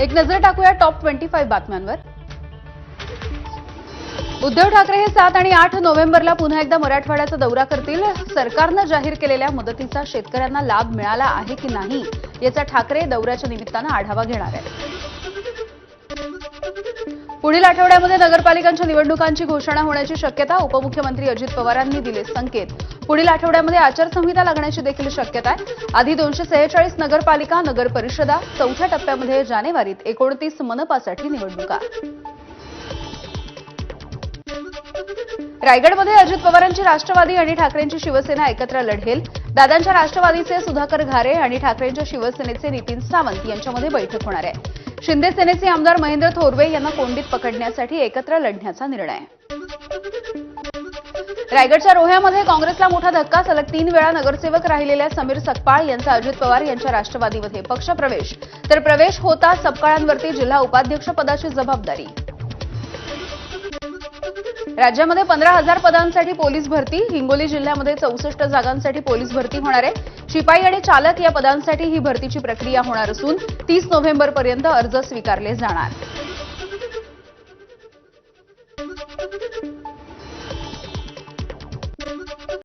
एक नजर टाकूया टॉप ट्वेंटी फाईव्ह बातम्यांवर. उद्धव ठाकरे हे सात आणि आठ नोव्हेंबरला पुन्हा एकदा मराठवाड्याचा दौरा करतील. सरकारनं जाहीर केलेल्या मदतीचा शेतकऱ्यांना लाभ मिळाला आहे की नाही याचा ठाकरे दौऱ्याच्या निमित्तानं आढावा घेणार आहेत. पुढील आठवड्यामध्ये नगरपालिकांच्या निवडणुकांची घोषणा होण्याची शक्यता उपमुख्यमंत्री अजित पवारांनी दिले संकेत. पुढील आठवड्यामध्ये आचारसंहिता लागण्याची देखील शक्यता आहे. आधी दोनशे सेहेचाळीस नगरपालिका नगर परिषदा चौथ्या टप्प्यामध्ये जानेवारीत एकोणतीस मनपासाठी निवडणुका. रायगडमध्ये अजित पवारांची राष्ट्रवादी आणि ठाकरेंची शिवसेना एकत्र लढेल. दादांच्या राष्ट्रवादीचे सुधाकर घारे आणि ठाकरेंच्या शिवसेनेचे नितीन सावंत यांच्यामध्ये बैठक होणार आहे. शिंदे सेनेचे आमदार महेंद्र थोरवे यांना कोंडीत पकडण्यासाठी एकत्र लढण्याचा निर्णय. रायगडच्या रोह्यामध्ये काँग्रेसला मोठा धक्का सलग तीन वेळा नगरसेवक राहिलेल्या समीर सकपाळ यांचा अजित पवार यांच्या राष्ट्रवादीमध्ये पक्षप्रवेश. तर प्रवेश होता सकपाळांवरती जिल्हा उपाध्यक्ष पदाची जबाबदारी. राज्यामध्ये पंधरा हजार पदांसाठी पोलीस भरती हिंगोली जिल्ह्यामध्ये चौसष्ट जागांसाठी पोलीस भरती होणार आहे. शिपाई आणि चालक या पदांसाठी ही भरतीची प्रक्रिया होणार असून तीस नोव्हेंबरपर्यंत अर्ज स्वीकारले जाणार.